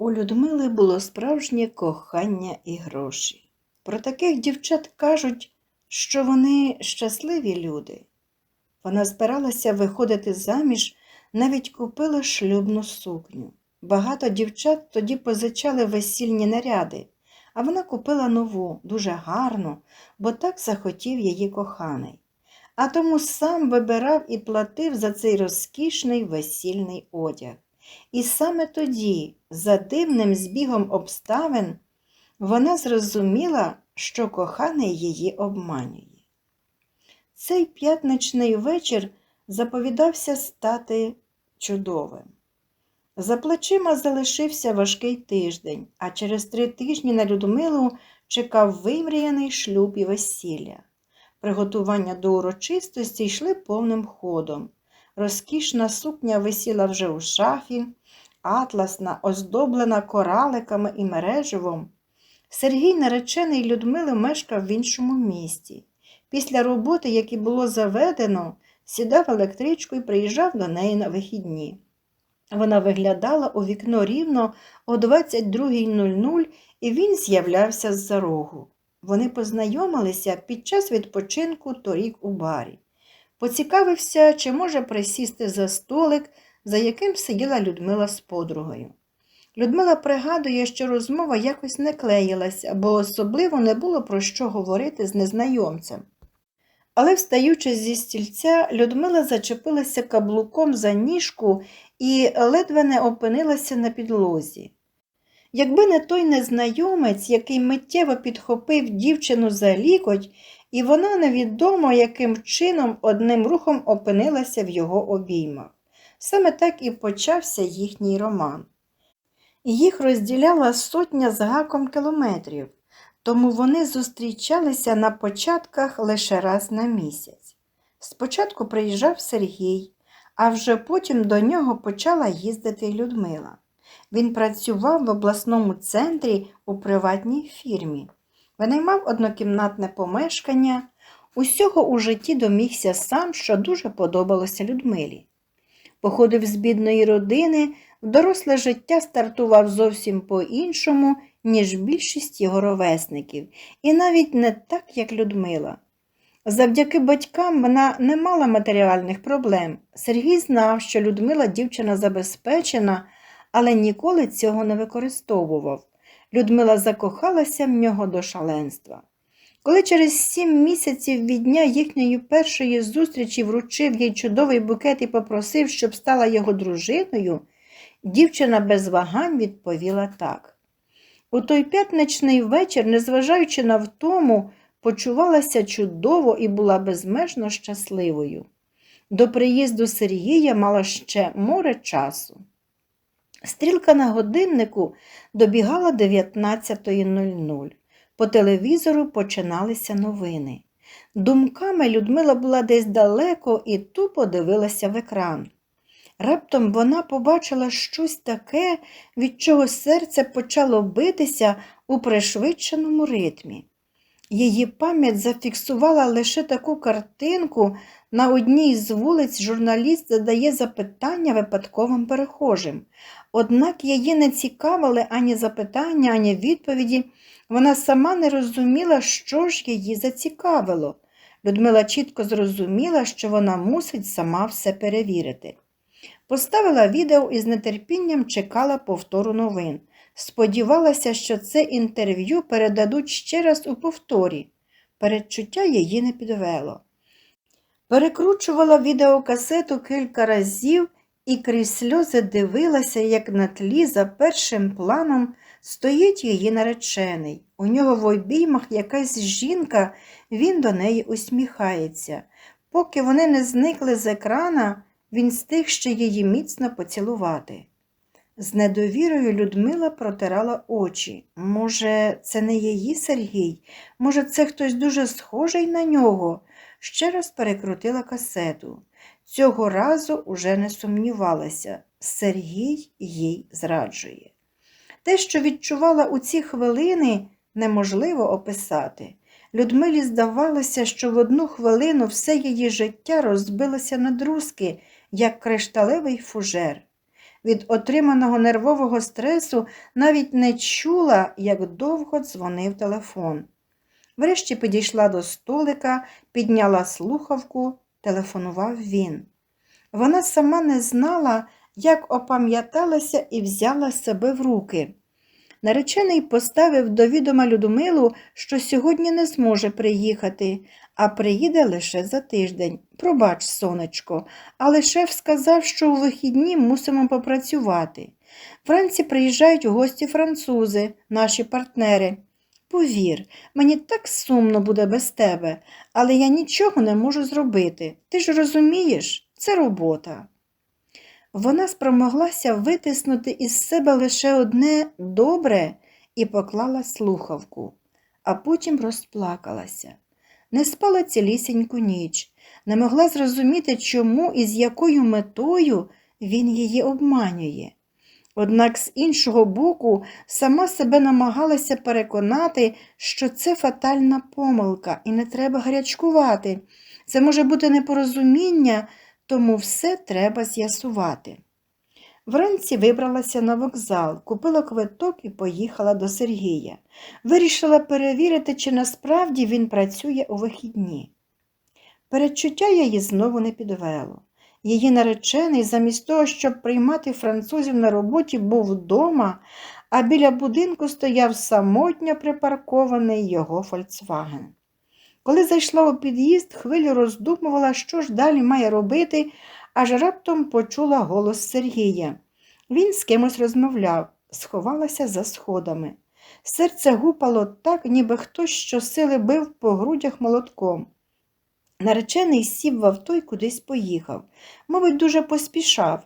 У Людмили було справжнє кохання і гроші. Про таких дівчат кажуть, що вони щасливі люди. Вона збиралася виходити заміж, навіть купила шлюбну сукню. Багато дівчат тоді позичали весільні наряди, а вона купила нову, дуже гарну, бо так захотів її коханий. А тому сам вибирав і платив за цей розкішний весільний одяг. І саме тоді, за дивним збігом обставин, вона зрозуміла, що коханий її обманює. Цей п'ятничний вечір заповідався стати чудовим. За плечима залишився важкий тиждень, а через три тижні на Людмилу чекав вимріяний шлюб і весілля. Приготування до урочистості йшли повним ходом. Розкішна сукня висіла вже у шафі, атласна, оздоблена кораликами і мереживом. Сергій, наречений Людмили, мешкав в іншому місті. Після роботи, яку було заведено, сідав електричку і приїжджав до неї на вихідні. Вона виглядала у вікно рівно о 22.00 і він з'являвся з-за рогу. Вони познайомилися під час відпочинку торік у барі. Поцікавився, чи може присісти за столик, за яким сиділа Людмила з подругою. Людмила пригадує, що розмова якось не клеїлася, бо особливо не було про що говорити з незнайомцем. Але, встаючи зі стільця, Людмила зачепилася каблуком за ніжку і ледве не опинилася на підлозі. Якби не той незнайомець, який миттєво підхопив дівчину за лікоть, і вона невідомо яким чином одним рухом опинилася в його обіймах. Саме так і почався їхній роман. Їх розділяла сотня з гаком кілометрів, тому вони зустрічалися на початках лише раз на місяць. Спочатку приїжджав Сергій, а вже потім до нього почала їздити Людмила. Він працював в обласному центрі у приватній фірмі, винаймав однокімнатне помешкання, усього у житті домігся сам, що дуже подобалося Людмилі. Походив з бідної родини, в доросле життя стартував зовсім по-іншому, ніж більшість його ровесників, і навіть не так, як Людмила. Завдяки батькам вона не мала матеріальних проблем. Сергій знав, що Людмила дівчина забезпечена, але ніколи цього не використовував. Людмила закохалася в нього до шаленства. Коли через сім місяців від дня їхньої першої зустрічі вручив їй чудовий букет і попросив, щоб стала його дружиною, дівчина без вагань відповіла так. У той п'ятничний вечір, незважаючи на втому, почувалася чудово і була безмежно щасливою. До приїзду Сергія мала ще море часу. Стрілка на годиннику добігала 19.00. По телевізору починалися новини. Думками Людмила була десь далеко і тупо дивилася в екран. Раптом вона побачила щось таке, від чого серце почало битися у пришвидшеному ритмі. Її пам'ять зафіксувала лише таку картинку. На одній з вулиць журналіст задає запитання випадковим перехожим. Однак її не цікавили ані запитання, ані відповіді. Вона сама не розуміла, що ж її зацікавило. Людмила чітко зрозуміла, що вона мусить сама все перевірити. Поставила відео і з нетерпінням чекала повтору новин. Сподівалася, що це інтерв'ю передадуть ще раз у повторі. Передчуття її не підвело. Перекручувала відеокасету кілька разів і крізь сльози дивилася, як на тлі за першим планом стоїть її наречений. У нього в обіймах якась жінка, він до неї усміхається. Поки вони не зникли з екрана, він стиг ще її міцно поцілувати. З недовірою Людмила протирала очі. Може, це не її Сергій? Може, це хтось дуже схожий на нього? Ще раз перекрутила касету. Цього разу уже не сумнівалася. Сергій їй зраджує. Те, що відчувала у ці хвилини, неможливо описати. Людмилі здавалося, що в одну хвилину все її життя розбилося на друзки, як кришталевий фужер. Від отриманого нервового стресу навіть не чула, як довго дзвонив телефон. Врешті підійшла до столика, підняла слухавку, телефонував він. Вона сама не знала, як опам'яталася і взяла себе в руки. Наречений поставив до відома Людмилу, що сьогодні не зможе приїхати, а приїде лише за тиждень. Пробач, сонечко, але шеф сказав, що у вихідні мусимо попрацювати. Вранці приїжджають гості французи, наші партнери. Повір, мені так сумно буде без тебе, але я нічого не можу зробити. Ти ж розумієш, це робота. Вона спромоглася витиснути із себе лише одне добре і поклала слухавку, а потім розплакалася. Не спала цілісіньку ніч, не могла зрозуміти, чому і з якою метою він її обманює. Однак з іншого боку, сама себе намагалася переконати, що це фатальна помилка і не треба гарячкувати. Це може бути непорозуміння, тому все треба з'ясувати. Вранці вибралася на вокзал, купила квиток і поїхала до Сергія. Вирішила перевірити, чи насправді він працює у вихідні. Передчуття її знову не підвело. Її наречений, замість того, щоб приймати французів на роботі, був вдома, а біля будинку стояв самотньо припаркований його Фольксваген. Коли зайшла у під'їзд, хвилю роздумувала, що ж далі має робити, аж раптом почула голос Сергія. Він з кимось розмовляв, сховалася за сходами. Серце гупало так, ніби хтось щосили бив по грудях молотком. Наречений сів в авто й кудись поїхав, мабуть, дуже поспішав.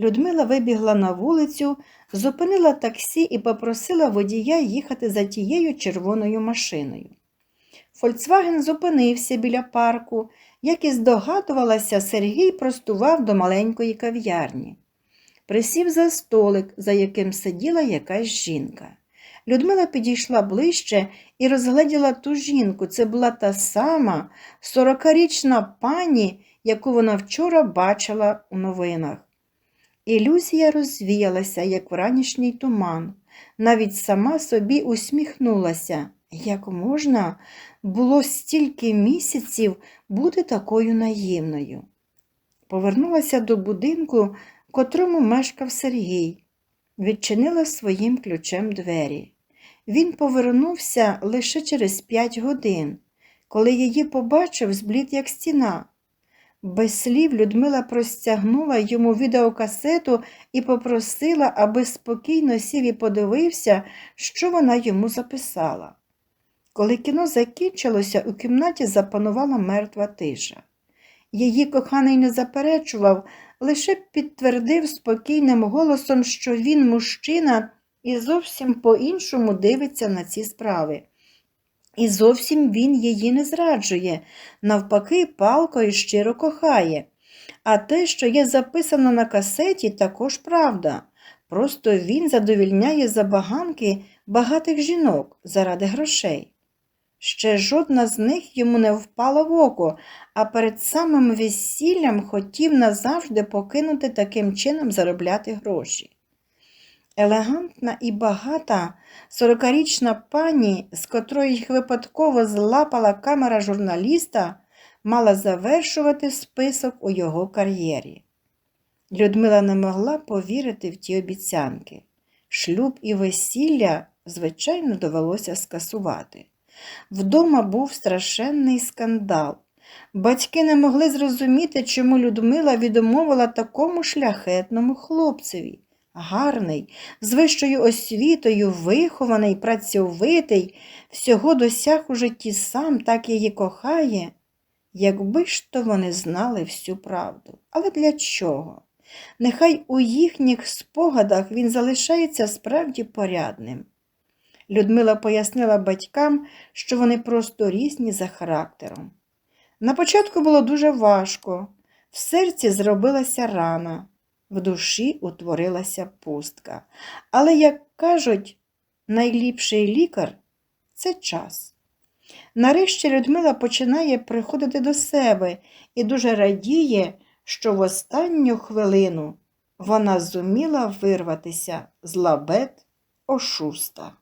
Людмила вибігла на вулицю, зупинила таксі і попросила водія їхати за тією червоною машиною. Фольксваген зупинився біля парку. Як і здогадувалася, Сергій простував до маленької кав'ярні. Присів за столик, за яким сиділа якась жінка. Людмила підійшла ближче і розгледіла ту жінку. Це була та сама сорокарічна пані, яку вона вчора бачила у новинах. Ілюзія розвіялася, як вранішній туман. Навіть сама собі усміхнулася. Як можна було стільки місяців бути такою наївною? Повернулася до будинку, в котрому мешкав Сергій, відчинила своїм ключем двері. Він повернувся лише через п'ять годин. Коли її побачив, зблід як стіна. Без слів Людмила простягнула йому відеокасету і попросила, аби спокійно сів і подивився, що вона йому записала. Коли кіно закінчилося, у кімнаті запанувала мертва тиша. Її коханий не заперечував, лише підтвердив спокійним голосом, що він мужчина і зовсім по-іншому дивиться на ці справи. І зовсім він її не зраджує, навпаки, палко і щиро кохає. А те, що є записано на касеті, також правда. Просто він задовільняє забаганки багатих жінок заради грошей. Ще жодна з них йому не впала в око, а перед самим весіллям хотів назавжди покинути таким чином заробляти гроші. Елегантна і багата сорокарічна пані, з котрої їх випадково злапала камера журналіста, мала завершувати список у його кар'єрі. Людмила не могла повірити в ті обіцянки. Шлюб і весілля, звичайно, довелося скасувати. Вдома був страшенний скандал. Батьки не могли зрозуміти, чому Людмила відмовила такому шляхетному хлопцеві. Гарний, з вищою освітою, вихований, працьовитий, всього досяг у житті сам, так її кохає. Якби ж то вони знали всю правду. Але для чого? Нехай у їхніх спогадах він залишається справді порядним. Людмила пояснила батькам, що вони просто різні за характером. На початку було дуже важко, в серці зробилася рана, в душі утворилася пустка. Але, як кажуть, найліпший лікар це час. Нарешті Людмила починає приходити до себе і дуже радіє, що в останню хвилину вона зуміла вирватися з лабет ошуста.